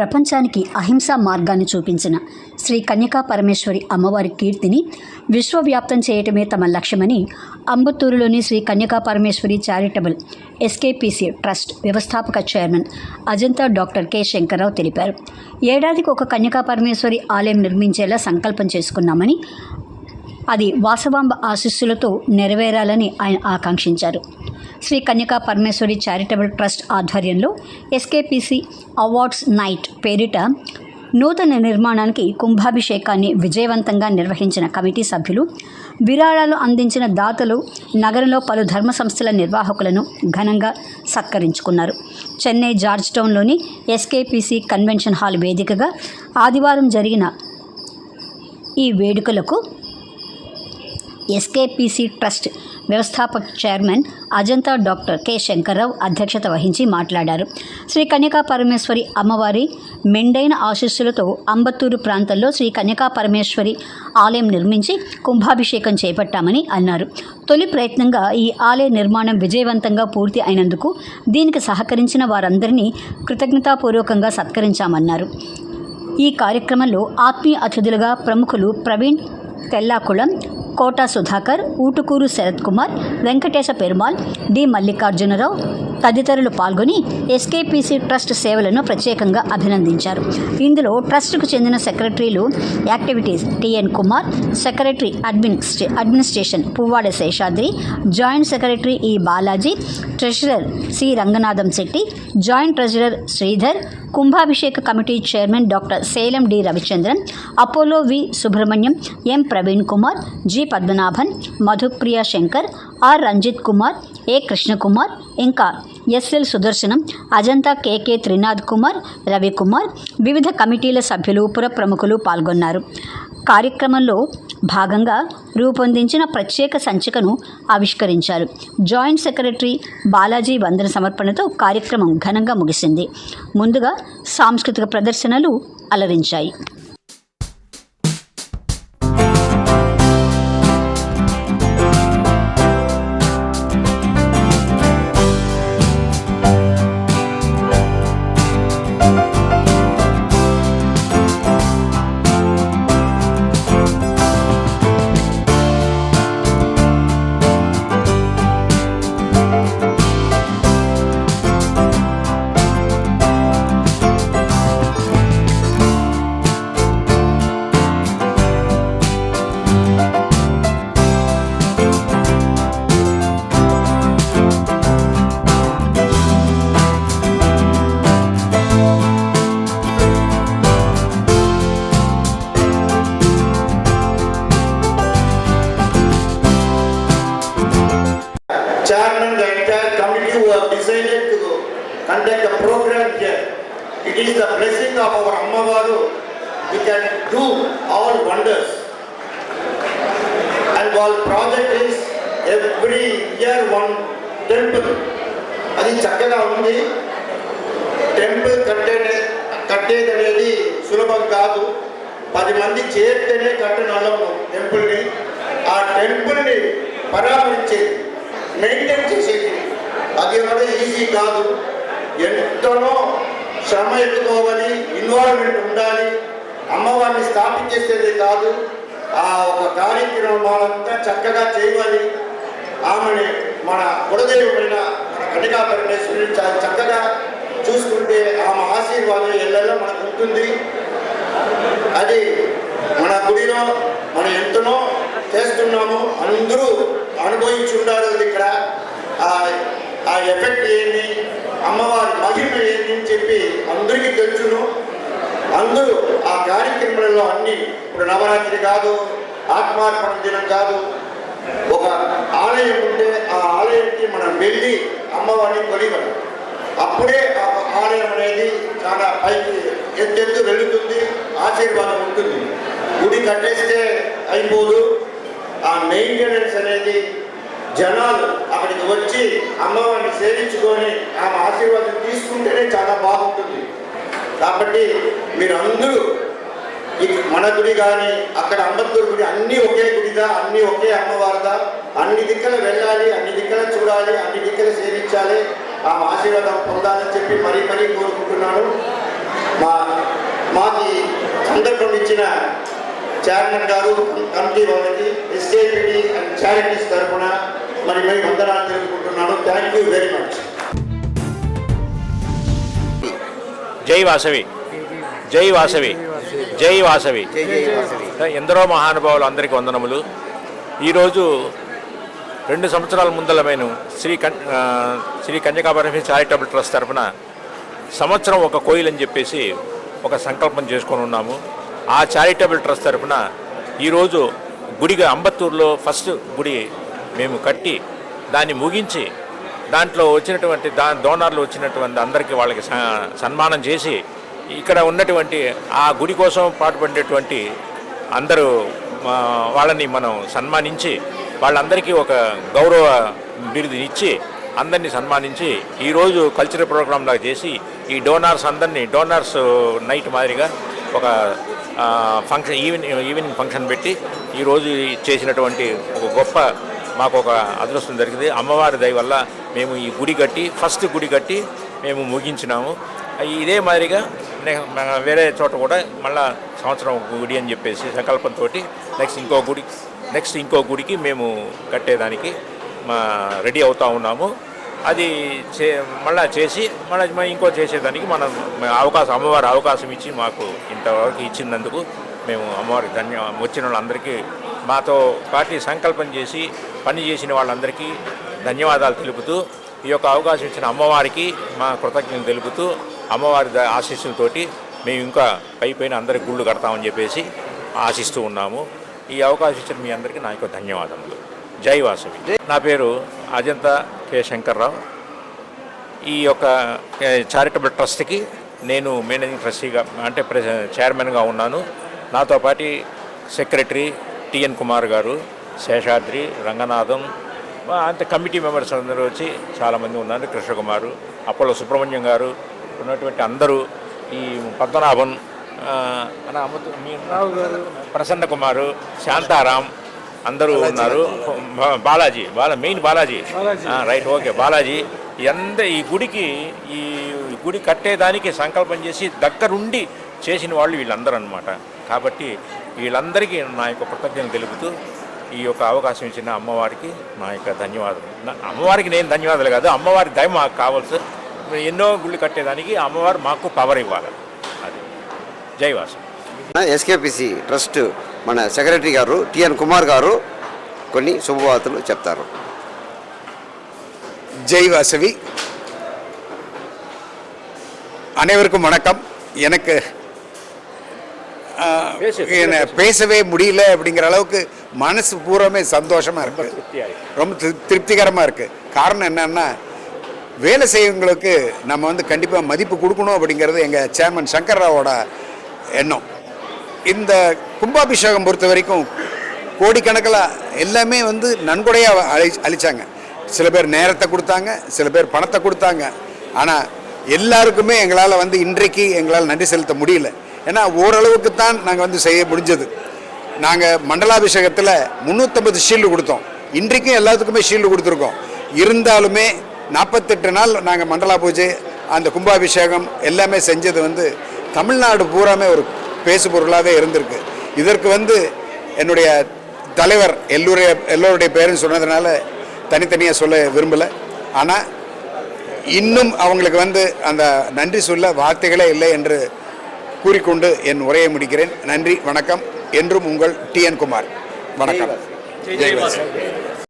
ప్రపంచానికి అహింసా మార్గాన్ని చూపించిన శ్రీ కన్యకా పరమేశ్వరి అమ్మవారి కీర్తిని విశ్వవ్యాప్తం చేయటమే తమ లక్ష్యమని అంబత్తూరులోని Shri Kanyaka Parameshwari charitable SKPC trust వ్యవస్థాపక chairman Ajanta doctor K Shankar Rao తెలిపారు. ఏడాదికి ఒక కన్యకా పరమేశ్వరి ఆలయం నిర్మించేలా సంకల్పం చేసుకున్నామని అది వాసవాంబ ఆశీస్సులతో నెరవేరాలని ఆయన ఆకాంక్షించారు. శ్రీ కన్యకా పరమేశ్వరి చారిటబుల్ ట్రస్ట్ ఆధ్వర్యంలో ఎస్కేపీసీ అవార్డ్స్ నైట్ పేరిట నూతన నిర్మాణానికి కుంభాభిషేకాన్ని విజయవంతంగా నిర్వహించిన కమిటీ సభ్యులు విరాళాలు అందించిన దాతలు నగరంలో పలు ధర్మ సంస్థల నిర్వాహకులను ఘనంగా సత్కరించుకున్నారు. చెన్నై జార్జ్ టౌన్లోని ఎస్కేపీసీ కన్వెన్షన్ హాల్ వేదికగా ఆదివారం జరిగిన ఈ వేడుకలకు ఎస్కేపీసీ ట్రస్ట్ వ్యవస్థాపక chairman Ajanta doctor K Shankar Rao అధ్యక్షత వహించి మాట్లాడారు. శ్రీ కన్యకా పరమేశ్వరి అమ్మవారి మెండైన ఆశీస్సులతో అంబత్తూరు ప్రాంతంలో శ్రీ కన్యకా పరమేశ్వరి ఆలయం నిర్మించి కుంభాభిషేకం చేపట్టామని అన్నారు. తొలి ప్రయత్నంగా ఈ ఆలయ నిర్మాణం విజయవంతంగా పూర్తి అయినందుకు దీనికి సహకరించిన వారందరినీ కృతజ్ఞతాపూర్వకంగా సత్కరించామన్నారు. ఈ కార్యక్రమంలో ఆత్మీయ అతిథులుగా ప్రముఖులు ప్రవీణ్ తెల్లాకుళం కోట సుధాకర్ ఊటుకూరు శరత్ కుమార్ వెంకటేశ పెరుమాల్ డి మల్లికార్జునరావు తదితరులు పాల్గొని ఎస్కేపీసీ ట్రస్ట్ సేవలను ప్రత్యేకంగా అభినందించారు. ఇందులో ట్రస్టుకు చెందిన సెక్రటరీలు activities T N Kumar secretary అడ్మినిస్ట్రే administration Puvvada Seshadri joint secretary E Balaji treasurer C Ranganatham Shetty joint treasurer Sridhar కుంభాభిషేక committee chairman doctor Salem D Ravichandran Apollo V Subrahmanyam M Praveen Kumar G Padmanabhan Madhupriya Shankar R Ranjith Kumar A Krishnakumar ఇంకా S L Sudarshanam Ajanta K K Trinath Kumar Ravikumar వివిధ కమిటీల సభ్యులు పుర ప్రముఖులు పాల్గొన్నారు. కార్యక్రమంలో భాగంగా రూపొందించిన ప్రత్యేక సంచికను ఆవిష్కరించారు. జాయింట్ సెక్రటరీ బాలాజీ వందన సమర్పణతో కార్యక్రమం ఘనంగా ముగిసింది. ముందుగా సాంస్కృతిక ప్రదర్శనలు అలరించాయి. It is the blessing of our అమ్మవారు we can do all wonders and wall project is every year one temple అది చక్కగా ఉంది. టెంపుల్ కట్టే కట్టేది అనేది సులభం కాదు. పది మంది చేస్తేనే కట్టిన వాళ్ళము టెంపుల్ని ఆ టెంపుల్ని పరామరించేది మెయింటైన్ చేసేది. అది కూడా ఈజీ కాదు. ఎంతనో శ్రమ ఎత్తుకోవాలి ఇన్వాల్వ్మెంట్ ఉండాలి. అమ్మవారిని స్థాపించేసేది కాదు ఆ ఒక కార్యక్రమాలంతా చక్కగా చేయాలి. ఆమెని మన కులదేవుడైన మన కటికా పరమేశ్వరుని చాలా చక్కగా చూసుకుంటే ఆమె ఆశీర్వాదం ఎల్లెల్లో మనకు ఉంటుంది. అది మన గుడిలో మనం ఎంతనో చేస్తున్నాము. అందరూ అనుభవించి ఉండాలి ఇక్కడ. ఆ ఆ ఎఫెక్ట్ ఏమి అమ్మవారి మహిమ ఏంటి అని చెప్పి అందరికీ తెలుసును. అందరూ ఆ కార్యక్రమంలో అన్ని ఇప్పుడు నవరాత్రి కాదు ఆత్మార్పణ దినం కాదు ఒక ఆలయం ఉంటే ఆ ఆలయానికి మనం వెళ్ళి అమ్మవారిని కొలిగలం అప్పుడే ఆ ఆలయం అనేది చాలా పైకి ఎత్తెత్తు వెళుతుంది ఆశీర్వాదం ఉంటుంది. గుడి కట్టేస్తే అయిపోదు. ఆ మెయింటెనెన్స్ అనేది జనాలు అక్కడికి వచ్చి అమ్మవారిని సేవించుకొని ఆమె ఆశీర్వాదం తీసుకుంటేనే చాలా బాగుంటుంది. కాబట్టి మీరు అందరూ మన గుడి కానీ అక్కడ అంబత్తూరు గుడి అన్నీ ఒకే గుడిదా అన్నీ ఒకే అమ్మవారిదా? అన్ని దిక్కలు వెళ్ళాలి అన్ని దిక్కలు చూడాలి అన్ని దిక్కలు సేవించాలి. ఆ ఆశీర్వాదం పొందాలని చెప్పి మరీ మరీ కోరుకుంటున్నాను. మా మాకు సందర్భం ఇచ్చిన చైర్మన్ గారు కమిటీ వాళ్ళకి ఎస్కేపిడి అండ్ చారిటీస్ తరఫున మరి మేము వందనాలు తెలుపుకుంటున్నాను థ్యాంక్ యూ వెరీ మచ్ జై వాసవి. జై వాసవి. జై వాసవి. ఎందరో మహానుభావులు అందరికీ వందనములు. ఈరోజు రెండు సంవత్సరాల ముందల మేము శ్రీ కన్ శ్రీ కన్యకాపరమి చారిటబుల్ ట్రస్ట్ తరఫున సంవత్సరం ఒక కోయిల్ అని చెప్పేసి ఒక సంకల్పం చేసుకొని ఉన్నాము. ఆ చారిటబుల్ ట్రస్ట్ తరఫున ఈరోజు గుడిగా అంబత్తూరులో ఫస్ట్ గుడి మేము కట్టి దాన్ని ముగించి దాంట్లో వచ్చినటువంటి దా డోనర్లు వచ్చినటువంటి అందరికీ వాళ్ళకి స- సన్మానం చేసి ఇక్కడ ఉన్నటువంటి ఆ గుడి కోసం పాటుపడేటువంటి అందరూ వాళ్ళని మనం సన్మానించి వాళ్ళందరికీ ఒక గౌరవ బిరుదు ఇచ్చి అందరినీ సన్మానించి ఈరోజు కల్చరల్ ప్రోగ్రామ్ లాగా చేసి ఈ డోనార్స్ అందరినీ డోనార్స్ నైట్ మాదిరిగా ఒక ఫంక్షన్ ఈవినింగ్ ఈవినింగ్ ఫంక్షన్ పెట్టి ఈరోజు చేసినటువంటి ఒక గొప్ప మాకు ఒక అదృష్టం జరిగింది. అమ్మవారి దయ వల్ల మేము ఈ గుడి కట్టి ఫస్ట్ గుడి కట్టి మేము ముగించినాము. ఇదే మాదిరిగా వేరే చోట కూడా మళ్ళా సంవత్సరం గుడి అని చెప్పేసి సంకల్పంతో నెక్స్ట్ ఇంకో గుడి నెక్స్ట్ ఇంకో గుడికి మేము కట్టేదానికి మా రెడీ అవుతూ ఉన్నాము. అది చే మళ్ళా చేసి మళ్ళీ ఇంకో చేసేదానికి మనం అవకాశం అమ్మవారి అవకాశం ఇచ్చి మాకు ఇంతవరకు ఇచ్చినందుకు మేము అమ్మవారికి ధన్య వచ్చిన వాళ్ళందరికీ మాతో పార్టీ సంకల్పం చేసి పని చేసిన వాళ్ళందరికీ ధన్యవాదాలు తెలుపుతూ ఈ యొక్క అవకాశం ఇచ్చిన అమ్మవారికి మా కృతజ్ఞతలు తెలుపుతూ అమ్మవారి ఆశీస్సులతోటి మేము ఇంకా పై పైన అందరికి గుళ్ళు కడతామని చెప్పేసి ఆశిస్తూ ఉన్నాము. ఈ అవకాశం ఇచ్చిన మీ అందరికీ నా యొక్క ధన్యవాదములు. జై వాసవి. నా పేరు అజంతా కె. శంకర్రావు. ఈ యొక్క చారిటబుల్ ట్రస్ట్కి నేను మేనేజింగ్ ట్రస్టీగా అంటే ప్రె చైర్మన్గా ఉన్నాను. నాతో పాటు సెక్రటరీ టిఎన్ కుమార్ గారు శేషాద్రి రంగనాథం అంతే కమిటీ మెంబర్స్ అందరూ వచ్చి చాలామంది ఉన్నారు. కృష్ణకుమారు అప్పట్లో సుబ్రహ్మణ్యం గారు ఉన్నటువంటి అందరూ ఈ పద్మనాభన్ ఆ, అన్న అమ్మతో మీ ప్రసన్న కుమారు శాంతారాం అందరూ ఉన్నారు. Balaji Bala main Balaji. Right okay Balaji. ఎంత ఈ గుడికి ఈ గుడి కట్టేదానికి సంకల్పం చేసి దగ్గరుండి చేసిన వాళ్ళు వీళ్ళందరూ అనమాట కాబట్టి వీళ్ళందరికీ నా యొక్క కృతజ్ఞతలు తెలుపుతూ ఈ యొక్క అవకాశం ఇచ్చిన అమ్మవారికి నా యొక్క ధన్యవాదాలు నా- అమ్మవారికి నేను ధన్యవాదాలు కాదు అమ్మవారి దయ మాకు కావాల్సి ఎన్నో గుళ్ళు కట్టేదానికి అమ్మవారు మాకు పవర్ ఇవ్వాలి అది జైవాసం ఎస్కేపిసి ట్రస్ట్ మన సెక్రటరీ గారు టిఎన్ కుమార్ గారు కొన్ని శుభవార్తలు చెప్తారు ஜெய் வாசவி அனைவருக்கும் வணக்கம் எனக்கு ஆ, பேசு. என்ன பேசவே முடியல அப்படிங்கிற அளவுக்கு மனசு பூராமே சந்தோஷமா இருக்கு. திருப்தி ஆயிடுச்சு. ரொம்ப திரு- திருப்திகரமா இருக்கு. காரணம் என்னன்னா வேலை செய்யவங்களுக்கு நம்ம வந்து கண்டிப்பாக மதிப்பு கொடுக்கணும் அப்படிங்கிறது எங்கள் சேர்மன் சங்கர்ராவோட எண்ணம். இந்த கும்பாபிஷேகம் பொறுத்த வரைக்கும் கோடிக்கணக்கில் எல்லாமே வந்து நன்கொடையாக அழி அழிச்சாங்க. சில பேர் நேரத்தை கொடுத்தாங்க சில பேர் பணத்தை கொடுத்தாங்க. ஆனால் எல்லாருக்குமே எங்களால் வந்து இன்றைக்கு எங்களால் நன்றி செலுத்த முடியல. ஏன்னா ஓரளவுக்கு தான் நாங்கள் வந்து செய்ய முடிஞ்சது. நாங்கள் மண்டலாபிஷேகத்தில் முந்நூற்றம்பது ஷீல்டு கொடுத்தோம். இன்றைக்கும் எல்லாத்துக்குமே ஷீல்டு கொடுத்துருக்கோம். இருந்தாலுமே நாற்பத்தெட்டு நாள் நாங்கள் மண்டலா பூஜை அந்த கும்பாபிஷேகம் எல்லாமே செஞ்சது வந்து தமிழ்நாடு பூராமே ஒரு பேசு பொருளாகவே இருந்திருக்கு. இதற்கு வந்து என்னுடைய தலைவர் எல்லோருடைய எல்லோருடைய பேருன்னு சொன்னதுனால தனித்தனியாக சொல்ல விரும்பலை. ஆனால் இன்னும் அவங்களுக்கு வந்து அந்த நன்றி சொல்ல வார்த்தைகளே இல்லை என்று கூறிக்கொண்டு என் உரையை முடிக்கிறேன். நன்றி வணக்கம். என்றும் உங்கள் டி என் குமார். வணக்கம். ஜெய்